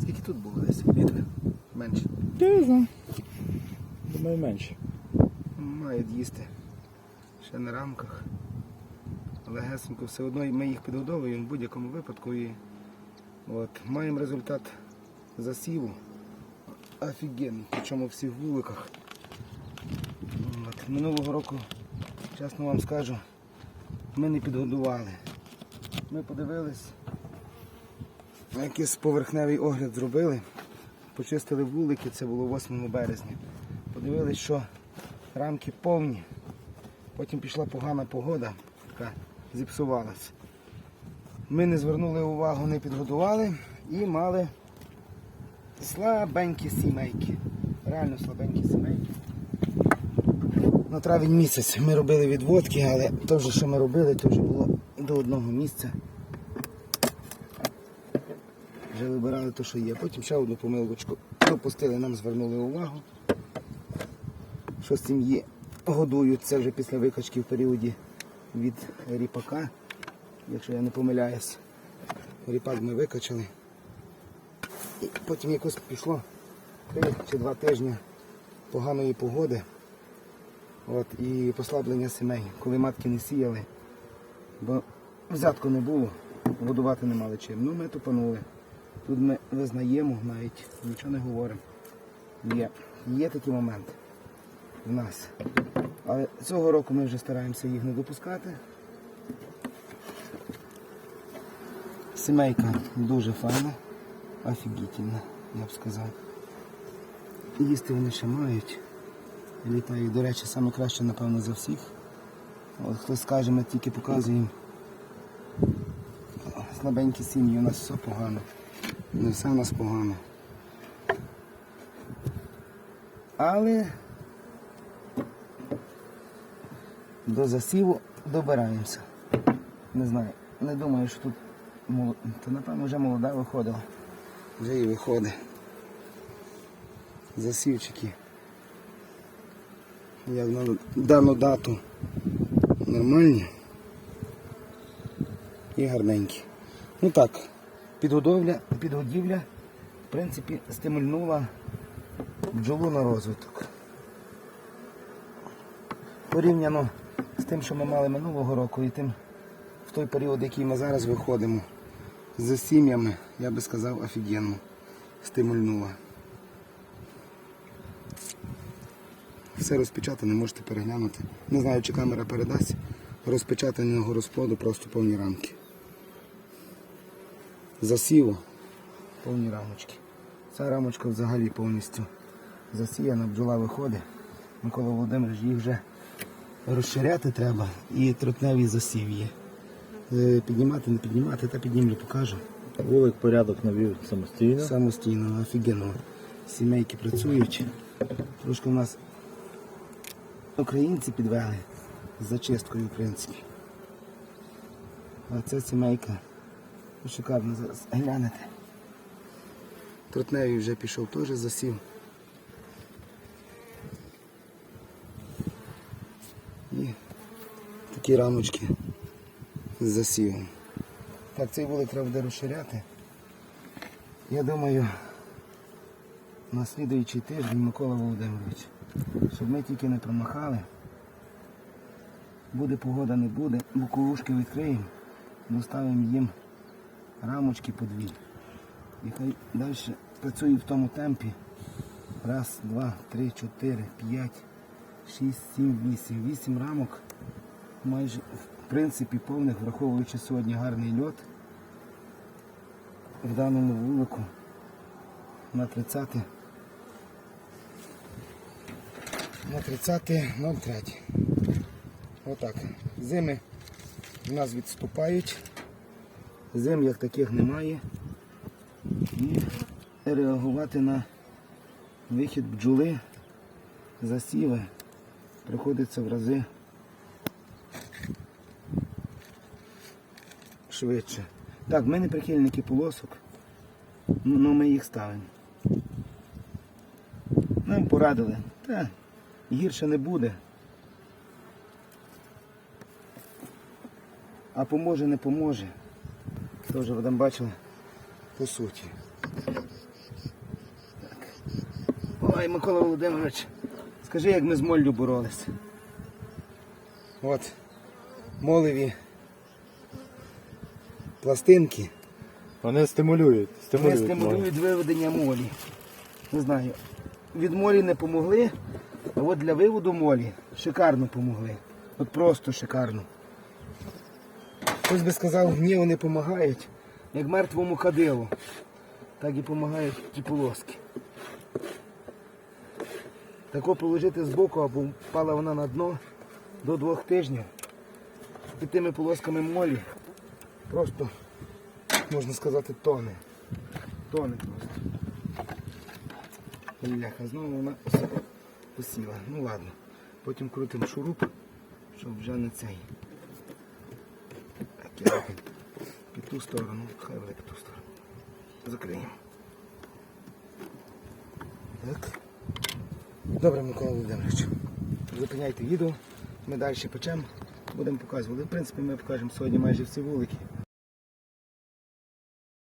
Скільки тут було десь? Літри? Менше. Не знаю. Думаю, менше. Мають їсти. Ще на рамках. Але гесенько все одно ми їх підгодовуємо в будь-якому випадку. І от, маємо результат засіву. Офігенний, причому в всіх вуликах. От, минулого року, чесно вам скажу, ми не підгодували. Ми подивились, якийсь поверхневий огляд зробили, почистили вулики, це було 8 березня. Подивились, що рамки повні. Потім пішла погана погода, яка зіпсувалась. Ми не звернули увагу, не підготували і мали слабенькі сімейки. Реально слабенькі сімейки. На травень місяць ми робили відводки, але вже, що ми робили, то вже було до одного місця. Вже вибирали те, що є. Потім ще одну помилочку допустили, нам звернули увагу що сім'ї годують це вже після викачки в періоді від ріпака, якщо я не помиляюсь. Ріпак ми викачали. І потім якось пішло три чи два тижні поганої погоди. От, і послаблення сімей, коли матки не сіяли, бо взятку не було, годувати не мали чим. Ну ми тупанули. Тут ми визнаємо навіть, нічого не говоримо. Є, є такі моменти в нас. Але цього року ми вже стараємося їх не допускати. Сімейка дуже файна, офігітельна, я б сказав. Їсти вони ще мають. Літають, до речі, саме краще, напевно, за всіх. От хтось скаже, ми тільки показуємо слабенькі сім'ї, у нас все погано. Не все у нас погано. Але до засіву добираємося. Не знаю, не думаю, що тут мол- то напевно вже молода виходила. Вже і виходить. Засівчики. Як на дану дату нормальні і гарненькі. Ну так, підгодовля, підгодівля, в принципі, стимульнула бджолу на розвиток. Порівняно тим, що ми мали минулого року і тим в той період, який ми зараз виходимо з сім'ями, я би сказав, офігенно стимульнула. Все розпечатане, можете переглянути. Не знаю, чи камера передасть. Розпечатаного розплоду просто повні рамки. Засіву повні рамочки. Ця рамочка взагалі повністю засіяна, бджола виходить. Микола Володимирович, їх вже розширяти треба і трутневий засів є. Е, Піднімати, не піднімати, та піднімлю, покажу. Вулик порядок навів самостійно. Самостійно, офігенно. Сімейки працюють. Трошки у нас українці підвели з зачисткою, в принципі. А ця сімейка ну, шикарно зараз глянете. Трутневий вже пішов теж засів. І такі рамочки з засівом. Так, цей вулик треба буде розширяти. Я думаю, на слідуючий тиждень Микола Володимирович, щоб ми тільки не промахали. Буде погода, не буде, буковушки відкриємо, доставимо їм рамочки по дві. І хай далі працює в тому темпі. Раз, два, три, чотири, п'ять, шість, сім, вісім. Вісім рамок. Майже в принципі повних, враховуючи сьогодні гарний льот в даному вулику на 30 на 30.03. Отак. Зими в нас відступають. Зим як таких немає. І реагувати на вихід бджоли, засіви приходиться в рази швидше. Так, ми не прихильники полосок, але ми їх ставимо. Нам порадили. Та, гірше не буде. А поможе, не поможе. Вже ви там бачили по суті. Так. Ой, Микола Володимирович, скажи, як ми з моллю боролися. От, молеві пластинки. Вони стимулюють. Вони Стимулюють. стимулюють виведення молі. Не знаю. Від молі не помогли, а от для виводу молі шикарно помогли. От просто шикарно. Хтось би сказав, ні, вони допомагають, як мертвому кадилу. Так і допомагають ті полоски. Тако положити збоку, або впала вона на дно до двох тижнів. І тими полосками молі просто, можна сказати, тоне. Тоне просто. Бляха, знову вона посіла. Ну ладно. Потім крутимо шуруп, щоб вже не цей. Так, я під ту сторону, хай буде під ту сторону. Закриємо. Так. Добре, Микола Володимирович. Зупиняйте відео. Ми далі печемо, будемо показувати. В принципі, ми покажемо сьогодні майже всі вулики.